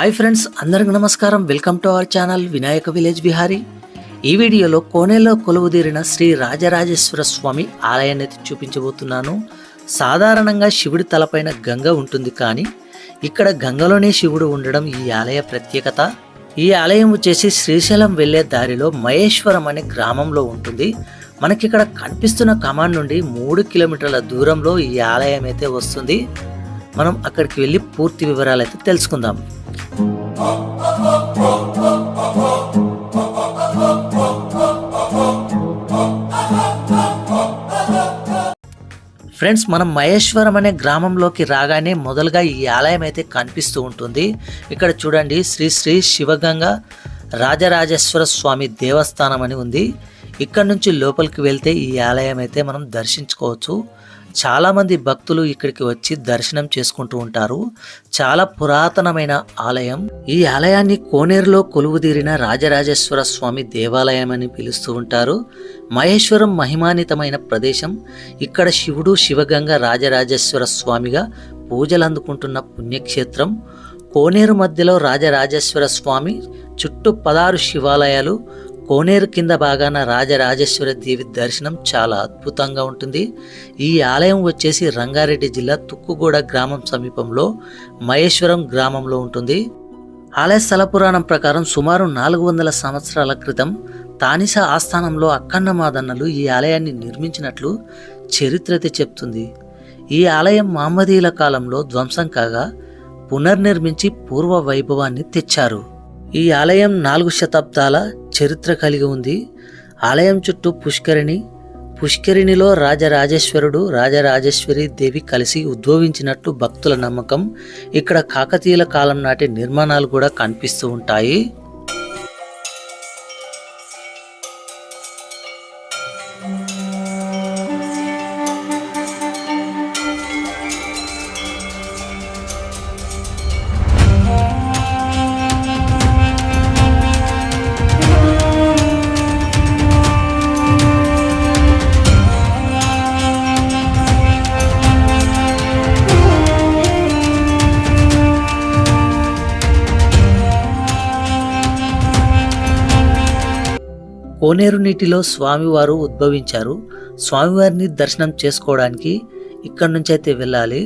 Hi friends అందరికి నమస్కారం. Welcome to our channel Vinayaka village Bihari ఈ వీడియోలో కోనేలో కొలువుదీరిన శ్రీ రాజరాజేశ్వర స్వామి ఆలయాన్ని అయితే చూపించబోతున్నాను. సాధారణంగా శివుడి తలపైన గంగ ఉంటుంది కానీ ఇక్కడ గంగలోనే శివుడు ఉండడం ఈ ఆలయ ప్రత్యేకత. ఈ ఆలయం వచ్చేసి శ్రీశైలం వెళ్ళే దారిలో మహేశ్వరం అనే గ్రామంలో ఉంటుంది. మనకి ఇక్కడ కనిపిస్తున్న కమాండ్ నుండి మూడు కిలోమీటర్ల దూరంలో ఈ ఆలయం అయితే వస్తుంది. మనం అక్కడికి వెళ్ళి పూర్తి వివరాలు అయితే తెలుసుకుందాం. ఫ్రెండ్స్ మనం మహేశ్వరం అనే గ్రామంలోకి రాగానే మొదలుగా ఈ ఆలయం అయితే కనిపిస్తూ ఉంటుంది. ఇక్కడ చూడండి శ్రీ శ్రీ శివగంగ రాజరాజేశ్వర స్వామి దేవస్థానం అని ఉంది. ఇక్కడ నుంచి లోపలికి వెళ్తే ఈ ఆలయం అయితే మనం దర్శించుకోవచ్చు. చాలామంది భక్తులు ఇక్కడికి వచ్చి దర్శనం చేసుకుంటూ ఉంటారు. చాలా పురాతనమైన ఆలయం. ఈ ఆలయాన్ని కోనేరులో కొలువుదీరిన రాజరాజేశ్వర స్వామి దేవాలయం అని పిలుస్తూ ఉంటారు. మహేశ్వరం మహిమాన్వితమైన ప్రదేశం. ఇక్కడ శివుడు శివగంగ రాజరాజేశ్వర స్వామిగా పూజలు అందుకుంటున్న పుణ్యక్షేత్రం. కోనేరు మధ్యలో రాజరాజేశ్వర స్వామి చుట్టూ పదహారు శివాలయాలు కోనేరు కింద భాగాన రాజరాజేశ్వర దేవి దర్శనం చాలా అద్భుతంగా ఉంటుంది. ఈ ఆలయం వచ్చేసి రంగారెడ్డి జిల్లా తుక్కుగూడ గ్రామం సమీపంలో మహేశ్వరం గ్రామంలో ఉంటుంది. ఆలయ స్థల పురాణం ప్రకారం సుమారు నాలుగు వందల సంవత్సరాల క్రితం తానిస ఆస్థానంలో అక్కన్న మాదన్నలు ఈ ఆలయాన్ని నిర్మించినట్లు చరిత్రత చెప్తుంది. ఈ ఆలయం మహమ్మదీల కాలంలో ధ్వంసం కాగా పునర్నిర్మించి పూర్వ వైభవాన్ని తెచ్చారు. ఈ ఆలయం నాలుగు శతాబ్దాల చరిత్ర కలిగి ఉంది. ఆలయం చుట్టూ పుష్కరిణి పుష్కరిణిలో రాజరాజేశ్వరుడు రాజరాజేశ్వరి దేవి కలిసి ఉద్భవించినట్టు భక్తుల నమ్మకం. ఇక్కడ కాకతీయుల కాలం నాటి నిర్మాణాలు కూడా కనిపిస్తూ ఉంటాయి. కోనేరు నీటిలో స్వామివారు ఉద్భవించారు. స్వామివారిని దర్శనం చేసుకోవడానికి ఇక్కడి నుంచి అయితే వెళ్ళాలి.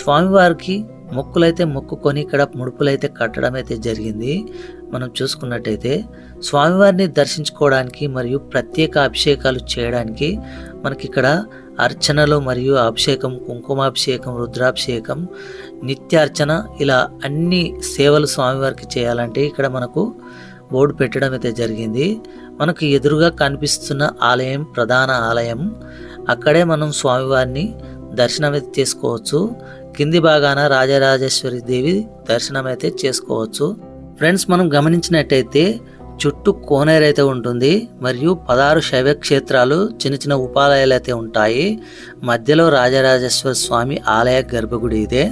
స్వామివారికి మొక్కులైతే మొక్కుకొని ఇక్కడ ముడుపులైతే కట్టడం అయితే జరిగింది. మనం చూసుకున్నట్టయితే స్వామివారిని దర్శించుకోవడానికి మరియు ప్రత్యేక అభిషేకాలు చేయడానికి మనకి ఇక్కడ అర్చనలు మరియు అభిషేకం కుంకుమాభిషేకం రుద్రాభిషేకం నిత్యార్చన ఇలా అన్ని సేవలు స్వామివారికి చేయాలంటే ఇక్కడ మనకు బోర్డు పెట్టడం అయితే జరిగింది. మనకు ఎదురుగా కనిపిస్తున్న ఆలయం ప్రధాన ఆలయం. అక్కడే మనం స్వామివారిని దర్శనం అయితే చేసుకోవచ్చు. కింది భాగాన రాజరాజేశ్వరి దేవి దర్శనం అయితే చేసుకోవచ్చు. ఫ్రెండ్స్ మనం గమనించినట్టయితే చుట్టూ కోనేరు అయితే ఉంటుంది. మరియు పదహారు శైవ క్షేత్రాలు చిన్న చిన్న ఉపాలయాలు అయితే ఉంటాయి. మధ్యలో రాజరాజేశ్వర స్వామి ఆలయ గర్భగుడి ఇదే.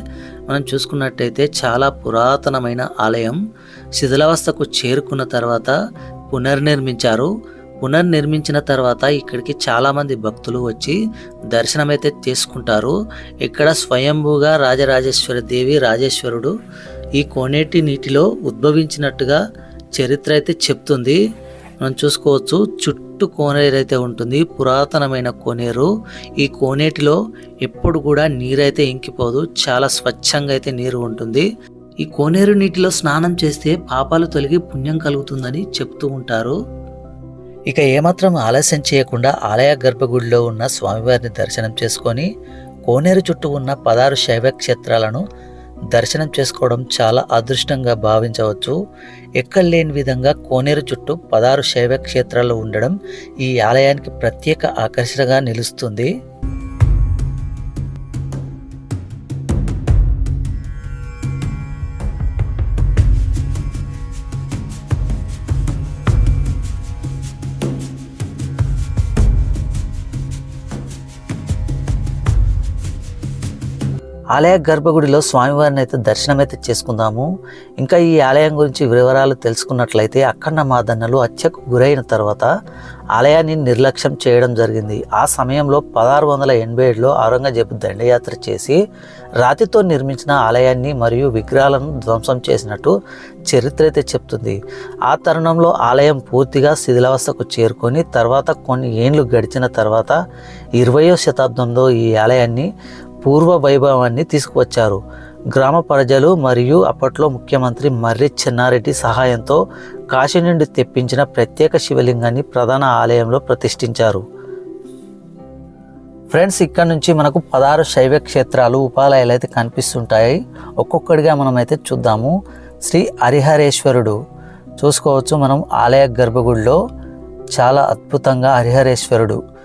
మనం చూసుకున్నట్టయితే చాలా పురాతనమైన ఆలయం. శిథిలావస్థకు చేరుకున్న తర్వాత పునర్నిర్మించారు. పునర్నిర్మించిన తర్వాత ఇక్కడికి చాలామంది భక్తులు వచ్చి దర్శనమైతే చేసుకుంటారు. ఇక్కడ స్వయంభూగా రాజరాజేశ్వరి దేవి రాజేశ్వరుడు ఈ కోనేటి నీటిలో ఉద్భవించినట్టుగా చరిత్ర అయితే చెప్తుంది. మనం చూసుకోవచ్చు చుట్టూ కోనేరు అయితే ఉంటుంది. పురాతనమైన కోనేరు. ఈ కోనేటిలో ఎప్పుడు కూడా నీరైతే ఇంకిపోదు. చాలా స్వచ్ఛంగా అయితే నీరు ఉంటుంది. ఈ కోనేరు నీటిలో స్నానం చేస్తే పాపాలు తొలగి పుణ్యం కలుగుతుందని చెప్తూ ఉంటారు. ఇక ఏమాత్రం ఆలస్యం చేయకుండా ఆలయ గర్భగుడిలో ఉన్న స్వామివారిని దర్శనం చేసుకొని కోనేరు చుట్టూ ఉన్న పదహారు శైవ క్షేత్రాలను దర్శనం చేసుకోవడం చాలా అదృష్టంగా భావించవచ్చు. ఎక్కడ లేని విధంగా కోనేరు చుట్టూ పదహారు శైవ క్షేత్రాలు ఉండడం ఈ ఆలయానికి ప్రత్యేక ఆకర్షణగా నిలుస్తుంది. ఆలయ గర్భగుడిలో స్వామివారిని అయితే దర్శనం అయితే చేసుకుందాము. ఇంకా ఈ ఆలయం గురించి వివరాలు తెలుసుకున్నట్లయితే అక్కన్న మాదన్నలు హత్యకు గురైన తర్వాత ఆలయాన్ని నిర్లక్ష్యం చేయడం జరిగింది. ఆ సమయంలో పదహారు వందల ఎనభై ఏడులో ఔరంగజేబు దండయాత్ర చేసి రాతితో నిర్మించిన ఆలయాన్ని మరియు విగ్రహాలను ధ్వంసం చేసినట్టు చరిత్ర అయితే చెప్తుంది. ఆ తరుణంలో ఆలయం పూర్తిగా శిథిలావస్థకు చేరుకొని తర్వాత కొన్ని ఏండ్లు గడిచిన తర్వాత ఇరవయో శతాబ్దంలో ఈ ఆలయాన్ని పూర్వ వైభవాన్ని తీసుకువచ్చారు. గ్రామ ప్రజలు మరియు అప్పట్లో ముఖ్యమంత్రి మర్రి చెన్నారెడ్డి సహాయంతో కాశీ నుండి తెప్పించిన ప్రత్యేక శివలింగాన్ని ప్రధాన ఆలయంలో ప్రతిష్ఠించారు. ఫ్రెండ్స్ ఇక్కడ నుంచి మనకు పదహారు శైవ క్షేత్రాలు ఉపాలయాలు అయితే కనిపిస్తుంటాయి. ఒక్కొక్కడిగా మనమైతే చూద్దాము. శ్రీ హరిహరేశ్వరుడు చూసుకోవచ్చు మనం ఆలయ గర్భగుడిలో. చాలా అద్భుతంగా హరిహరేశ్వరుడు.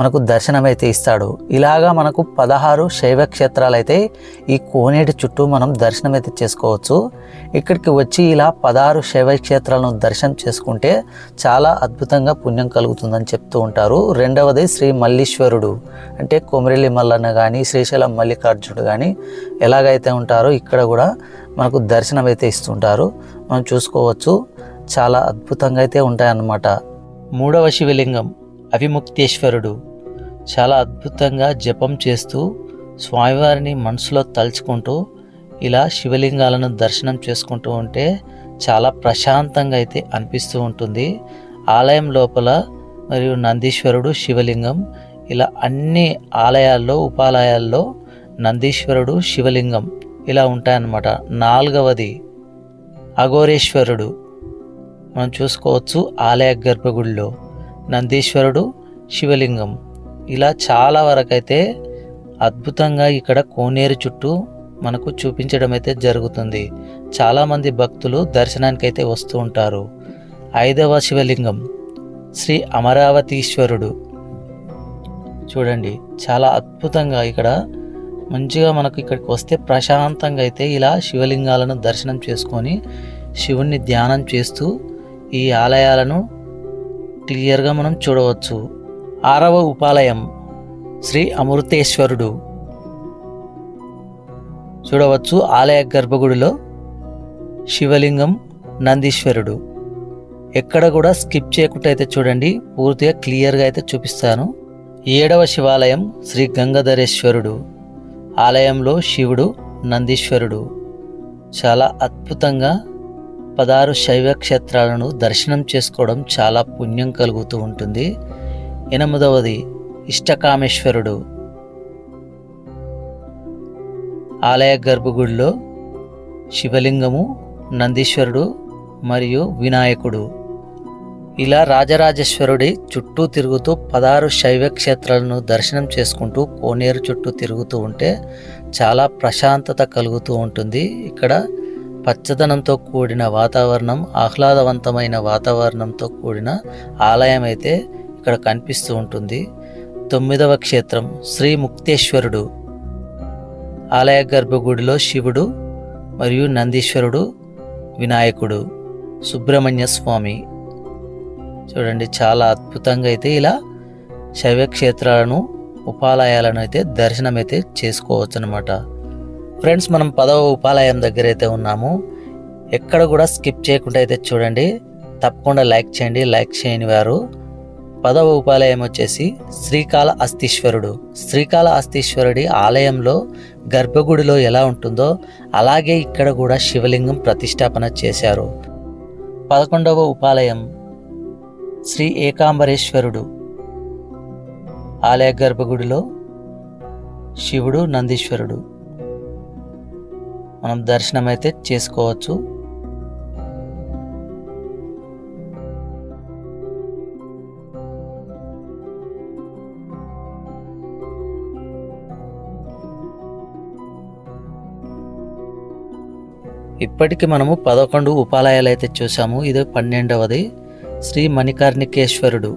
మనకు దర్శనం అయితే ఇస్తాడు. ఇలాగా మనకు పదహారు శైవ క్షేత్రాలు అయితే ఈ కోనేటి చుట్టూ మనం దర్శనం అయితే చేసుకోవచ్చు. ఇక్కడికి వచ్చి ఇలా పదహారు శైవ క్షేత్రాలను దర్శనం చేసుకుంటే చాలా అద్భుతంగా పుణ్యం కలుగుతుందని చెప్తూ ఉంటారు. రెండవది శ్రీ మల్లీశ్వరుడు. అంటే కొమరెల్లి మల్లన్న కానీ శ్రీశైలం మల్లికార్జునుడు కానీ ఎలాగైతే ఉంటారో ఇక్కడ కూడా మనకు దర్శనం అయితే ఇస్తుంటారు. మనం చూసుకోవచ్చు. చాలా అద్భుతంగా అయితే ఉంటాయన్నమాట. మూడవ శివలింగం అవిముక్తేశ్వరుడు. చాలా అద్భుతంగా జపం చేస్తూ స్వామివారిని మనసులో తలుచుకుంటూ ఇలా శివలింగాలను దర్శనం చేసుకుంటూ ఉంటే చాలా ప్రశాంతంగా అయితే అనిపిస్తూ ఉంటుంది. ఆలయం లోపల మరియు నందీశ్వరుడు శివలింగం ఇలా అన్ని ఆలయాల్లో ఉపాలయాల్లో నందీశ్వరుడు శివలింగం ఇలా ఉంటాయన్నమాట. నాలుగవది అఘోరేశ్వరుడు. మనం చూసుకోవచ్చు ఆలయ గర్భగుడిలో నందీశ్వరుడు శివలింగం. ఇలా చాలా వరకైతే అద్భుతంగా ఇక్కడ కోనేరు చుట్టూ మనకు చూపించడం అయితే జరుగుతుంది. చాలామంది భక్తులు దర్శనానికి అయితే వస్తూ ఉంటారు. ఐదవ శివలింగం శ్రీ అమరావతీశ్వరుడు. చూడండి చాలా అద్భుతంగా ఇక్కడ మంచిగా మనకు ఇక్కడికి వస్తే ప్రశాంతంగా అయితే ఇలా శివలింగాలను దర్శనం చేసుకొని శివుణ్ణి ధ్యానం చేస్తూ ఈ ఆలయాలను క్లియర్గా మనం చూడవచ్చు. ఆరవ ఉపాలయం శ్రీ అమృతేశ్వరుడు. చూడవచ్చు ఆలయ గర్భగుడిలో శివలింగం నందీశ్వరుడు. ఎక్కడ కూడా స్కిప్ చేయకుండా అయితే చూడండి పూర్తిగా క్లియర్గా అయితే చూపిస్తాను. ఏడవ శివాలయం శ్రీ గంగాధరేశ్వరుడు. ఆలయంలో శివుడు నందీశ్వరుడు. చాలా అద్భుతంగా పదహారు శైవ క్షేత్రాలను దర్శనం చేసుకోవడం చాలా పుణ్యం కలుగుతూ ఉంటుంది. ఎనిమిదవది ఇష్టకామేశ్వరుడు. ఆలయ గర్భగుడిలో శివలింగము నందీశ్వరుడు మరియు వినాయకుడు. ఇలా రాజరాజేశ్వరుడి చుట్టూ తిరుగుతూ పదహారు శైవ క్షేత్రాలను దర్శనం చేసుకుంటూ కోనేరు చుట్టూ తిరుగుతూ ఉంటే చాలా ప్రశాంతత కలుగుతూ ఉంటుంది. ఇక్కడ పచ్చదనంతో కూడిన వాతావరణం ఆహ్లాదవంతమైన వాతావరణంతో కూడిన ఆలయం అయితే ఇక్కడ కనిపిస్తూ ఉంటుంది. తొమ్మిదవ క్షేత్రం శ్రీ ముక్తేశ్వరుడు. ఆలయ గర్భగుడిలో శివుడు మరియు నందీశ్వరుడు వినాయకుడు సుబ్రహ్మణ్య స్వామి. చూడండి చాలా అద్భుతంగా అయితే ఇలా శైవక్షేత్రాలను ఉపాలయాలను అయితే దర్శనం అయితే చేసుకోవచ్చు అనమాట ఫ్రెండ్స్ మనం పదవ ఉపాలయం దగ్గర అయితే ఉన్నాము. ఎక్కడ కూడా స్కిప్ చేయకుండా అయితే చూడండి. తప్పకుండా లైక్ చేయండి. లైక్ చేయని వారు పదవ ఉపాలయం వచ్చేసి శ్రీకాళ అస్థీశ్వరుడు. శ్రీకాళ అస్థీశ్వరుడి ఆలయంలో గర్భగుడిలో ఎలా ఉంటుందో అలాగే ఇక్కడ కూడా శివలింగం ప్రతిష్టాపన చేశారు. పదకొండవ ఉపాలయం శ్రీ ఏకాంబరేశ్వరుడు ఆలయ గర్భగుడిలో శివుడు నందీశ్వరుడు. మనం దర్శనం అయితే చేసుకోవచ్చు. ఇప్పటికి మనము పదకొండు ఉపాలయాలు అయితే చూసాము ఇది పన్నెండవది. శ్రీ మణికార్ణికేశ్వరుడు.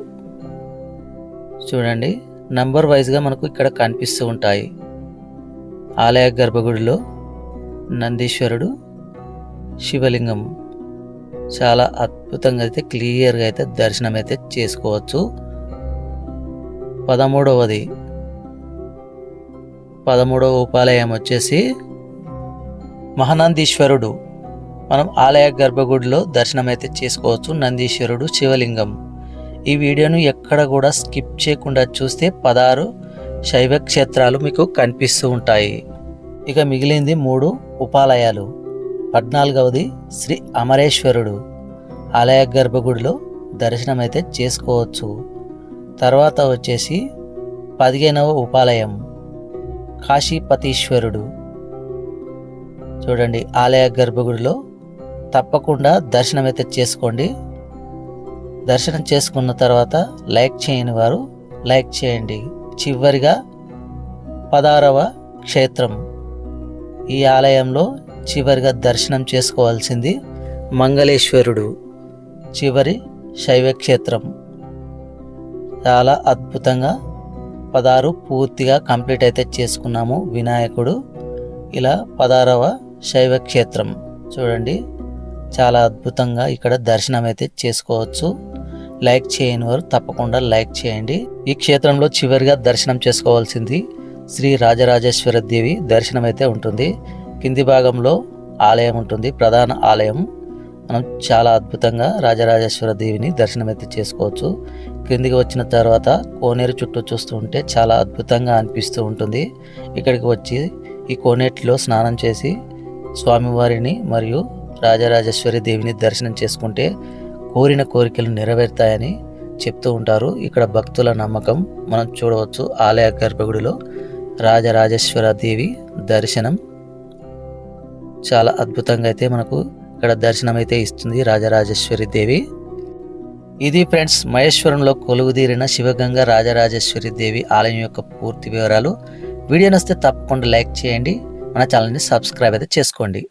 చూడండి నంబర్ వైజ్గా మనకు ఇక్కడ కనిపిస్తూ ఉంటాయి. ఆలయ గర్భగుడిలో నందీశ్వరుడు శివలింగం. చాలా అద్భుతంగా అయితే క్లియర్గా అయితే దర్శనం అయితే చేసుకోవచ్చు. పదమూడవది. పదమూడవ ఉపాలయం వచ్చేసి మహానందీశ్వరుడు. మనం ఆలయ గర్భగుడిలో దర్శనం అయితే చేసుకోవచ్చు. నందీశ్వరుడు శివలింగం. ఈ వీడియోను ఎక్కడ కూడా స్కిప్ చేయకుండా చూస్తే పదహారు శైవ క్షేత్రాలు మీకు కనిపిస్తూ ఉంటాయి. ఇక మిగిలింది మూడు ఉపాలయాలు. పద్నాలుగవది శ్రీ అమరేశ్వరుడు. ఆలయ గర్భగుడిలో దర్శనం అయితే చేసుకోవచ్చు. తర్వాత వచ్చేసి పదిహేనవ ఉపాలయం. కాశీపతీశ్వరుడు. చూడండి ఆలయ గర్భగుడిలో తప్పకుండా దర్శనం అయితే చేసుకోండి. దర్శనం చేసుకున్న తర్వాత లైక్ చేయని వారు లైక్ చేయండి. చివరిగా పదారవ క్షేత్రం. ఈ ఆలయంలో చివరిగా దర్శనం చేసుకోవాల్సింది మంగళేశ్వరుడు. చివరి శైవ క్షేత్రం చాలా అద్భుతంగా పదారు పూర్తిగా కంప్లీట్ అయితే చేసుకున్నాము వినాయకుడు. ఇలా పదారవ శైవ క్షేత్రం చూడండి చాలా అద్భుతంగా ఇక్కడ దర్శనం అయితే చేసుకోవచ్చు. లైక్ చేయని వారు తప్పకుండా లైక్ చేయండి. ఈ క్షేత్రంలో చివరిగా దర్శనం చేసుకోవాల్సింది శ్రీ రాజరాజేశ్వర దేవి దర్శనం అయితే ఉంటుంది. కింది భాగంలో ఆలయం ఉంటుంది ప్రధాన ఆలయం. మనం చాలా అద్భుతంగా రాజరాజేశ్వర దేవిని దర్శనం అయితే చేసుకోవచ్చు. క్రిందికి వచ్చిన తర్వాత కోనేరు చుట్టూ చూస్తూ ఉంటే చాలా అద్భుతంగా అనిపిస్తూ ఉంటుంది. ఇక్కడికి వచ్చి ఈ కోనేటిలో స్నానం చేసి స్వామివారిని మరియు రాజరాజేశ్వరి దేవిని దర్శనం చేసుకుంటే కోరిన కోరికలు నెరవేరుతాయని చెప్తూ ఉంటారు. ఇక్కడ భక్తుల నమ్మకం మనం చూడవచ్చు. ఆలయ గర్భగుడిలో రాజరాజేశ్వర దేవి దర్శనం. చాలా అద్భుతంగా అయితే మనకు ఇక్కడ దర్శనం అయితే ఇస్తుంది రాజరాజేశ్వరి దేవి. ఇది ఫ్రెండ్స్ మహేశ్వరంలో కొలువుదీరిన శివగంగ రాజరాజేశ్వరి దేవి ఆలయం యొక్క పూర్తి వివరాలు. వీడియో నస్తే తప్పకుండా లైక్ చేయండి. మన ఛానల్ని సబ్స్క్రైబ్ అయితే చేసుకోండి.